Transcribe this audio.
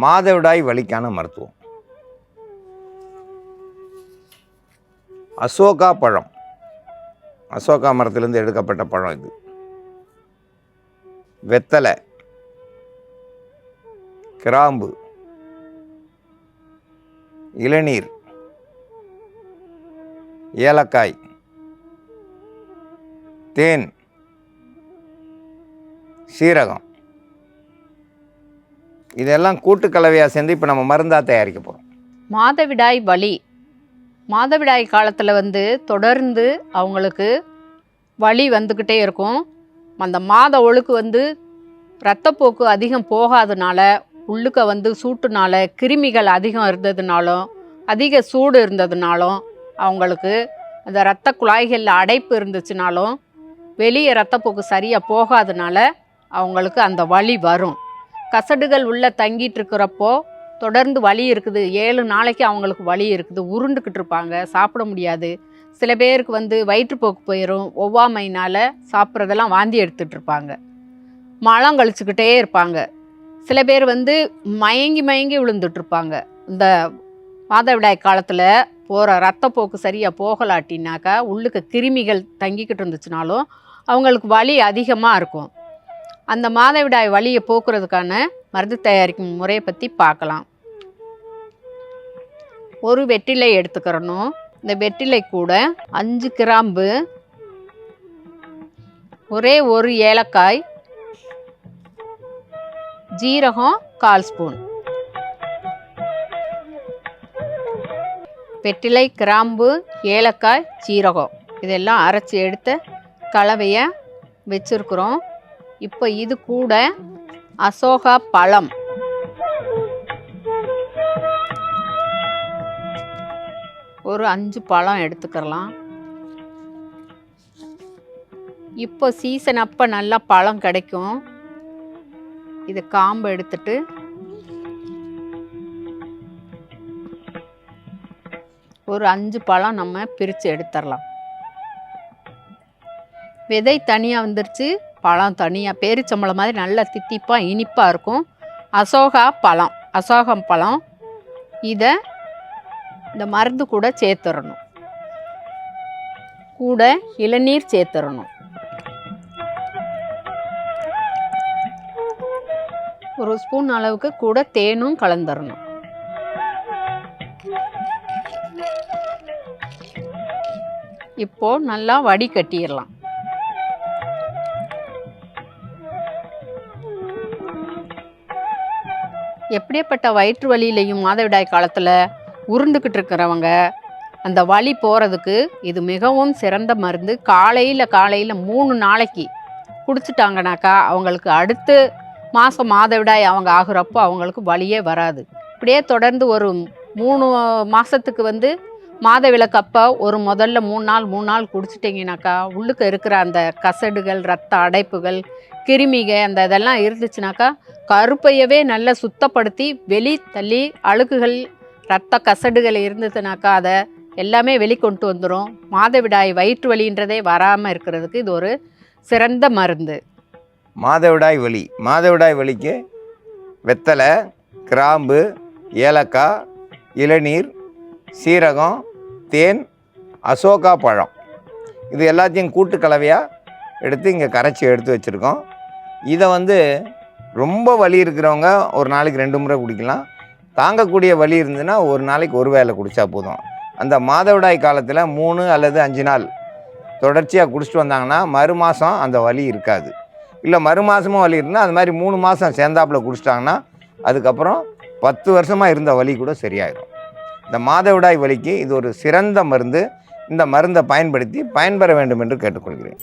மாதவிடாய் வலிக்கான மருத்துவம். அசோகா பழம். அசோகா மரத்திலிருந்து எடுக்கப்பட்ட பழம் இது. வெத்தலை. கிராம்பு. இளநீர். ஏலக்காய். தேன். சீரகம். இதெல்லாம் கூட்டு கலவையாக சேர்ந்து இப்போ நம்ம மருந்தாக தயாரிக்க போகிறோம் மாதவிடாய் வலி. மாதவிடாய் காலத்தில் வந்து தொடர்ந்து அவங்களுக்கு வலி வந்துக்கிட்டே இருக்கும். அந்த மாத ஒழுக்கு வந்து இரத்தப்போக்கு அதிகம் போகாதனால உள்ளுக்க வந்து சூட்டுனால கிருமிகள் அதிகம் இருந்ததுனாலும் அதிக சூடு இருந்ததுனாலும் அவங்களுக்கு அந்த இரத்த குழாய்களில் அடைப்பு இருந்துச்சுனாலும் வெளியே ரத்தப்போக்கு சரியாக போகாதனால அவங்களுக்கு அந்த வலி வரும். கசடுகள் உள்ளே தங்கிட்டு இருக்கிறப்போ தொடர்ந்து வலி இருக்குது. ஏழு நாளைக்கு அவங்களுக்கு வலி இருக்குது. உருண்டுக்கிட்டு இருப்பாங்க. சாப்பிட முடியாது. சில பேருக்கு வந்து வயிற்றுப்போக்கு போயிடும் ஒவ்வாமையினால் சாப்பிட்றதெல்லாம் வாந்தி எடுத்துகிட்டு இருப்பாங்க. மலம் கழிச்சுக்கிட்டே இருப்பாங்க. சில பேர் வந்து மயங்கி மயங்கி விழுந்துட்டுருப்பாங்க இந்த மாதவிடாய் காலத்தில் போகிற ரத்தப்போக்கு சரியாக போகலாட்டினாக்கா உள்ளுக்கு கிருமிகள் தங்கிக்கிட்டு இருந்துச்சுனாலும் அவங்களுக்கு வலி அதிகமாக இருக்கும். அந்த மாதவிடாய் வழியை போக்குறதுக்கான மருந்து தயாரிக்கும் முறையை பற்றி பார்க்கலாம். ஒரு வெற்றிலை எடுத்துக்கிறணும். இந்த வெற்றிலை கூட அஞ்சு கிராம்பு ஒரே ஒரு ஏலக்காய் ஜீரகம் கால் ஸ்பூன். வெற்றிலை கிராம்பு ஏலக்காய் ஜீரகம். இதெல்லாம் அரைச்சி எடுத்த கலவையை வச்சுருக்குறோம். இப்போ இது கூட அசோகா பழம். ஒரு அஞ்சு பழம் எடுத்துக்கலாம் இப்போ சீசன் அப்போ நல்லா பழம் கிடைக்கும். இது காம்பு எடுத்துட்டு ஒரு அஞ்சு பழம் நம்ம பிரித்து எடுத்துடலாம் விதை தனியாக வந்துருச்சு. பழம் தனியாக பேரிச்சம்பளம் மாதிரி நல்லா தித்திப்பாக இனிப்பாக இருக்கும். அசோகா பழம் அசோகம் பழம். இதை இந்த மருந்து கூட சேர்த்துடணும் கூட இளநீர் சேர்த்துடணும் ஒரு ஸ்பூன் அளவுக்கு கூட தேனும் கலந்துடணும் இப்போ நல்லா வடிகட்டிடலாம். எப்படியப்பட்ட வயிற்று வலியிலையும் மாதவிடாய் காலத்தில் உருண்டுக்கிட்டு இருக்கிறவங்க அந்த வலி போகிறதுக்கு இது மிகவும் சிறந்த மருந்து. காலையில் காலையில் மூணு நாளைக்கு குடிச்சிட்டாங்கனாக்கா அவங்களுக்கு அடுத்து மாதம் மாதவிடாய் அவங்க ஆகுறப்போ அவங்களுக்கு வலியே வராது. இப்படியே தொடர்ந்து ஒரு மூணு மாதத்துக்கு வந்து மாதவிலக்கப்போ ஒரு முதல்ல மூணு நாள் மூணு நாள் குடிச்சிட்டிங்கனாக்கா உள்ளுக்கு இருக்கிற அந்த கசடுகள் ரத்த அடைப்புகள் கிருமிக அந்த இதெல்லாம் இருந்துச்சுனாக்கா கருப்பையவே நல்லா சுத்தப்படுத்தி வெளி தள்ளி அழுக்குகள் ரத்த கசடுகள் இருந்ததுனாக்கா அதை எல்லாமே வெளிக்கொண்டு வந்துடும் மாதவிடாய் வயிற்று வலின்றதே வராமல் இருக்கிறதுக்கு இது ஒரு சிறந்த மருந்து. மாதவிடாய் வலி. மாதவிடாய் வலிக்கு வெத்தலை கிராம்பு ஏலக்காய் இளநீர் சீரகம் தேன் அசோகா பழம். இது எல்லாத்தையும் கூட்டு கலவையாக எடுத்து இங்கே கரைச்சி எடுத்து வச்சுருக்கோம். இதை வந்து ரொம்ப வலி இருக்கிறவங்க ஒரு நாளைக்கு ரெண்டு முறை குடிக்கலாம். தாங்கக்கூடிய வலி இருந்ததுன்னா ஒரு நாளைக்கு ஒரு வேளை குடித்தா போதும். அந்த மாதவிடாய் காலத்தில் மூணு அல்லது அஞ்சு நாள் தொடர்ச்சியாக குடிச்சிட்டு வந்தாங்கன்னா மறு மாதம் அந்த வலி இருக்காது. இல்லை மறு மாதமும் வலி இருந்தால் அது மாதிரி மூணு மாதம் சேர்ந்தாப்புல குடிச்சிட்டாங்கன்னா அதுக்கப்புறம் பத்து வருஷமாக இருந்த வலி கூட சரியாயிடும் இந்த மாதவிடாய் வலிக்கு இது ஒரு சிறந்த மருந்து. இந்த மருந்தை பயன்படுத்தி பயன்பெற வேண்டும் என்று கேட்டுக்கொள்கிறேன்.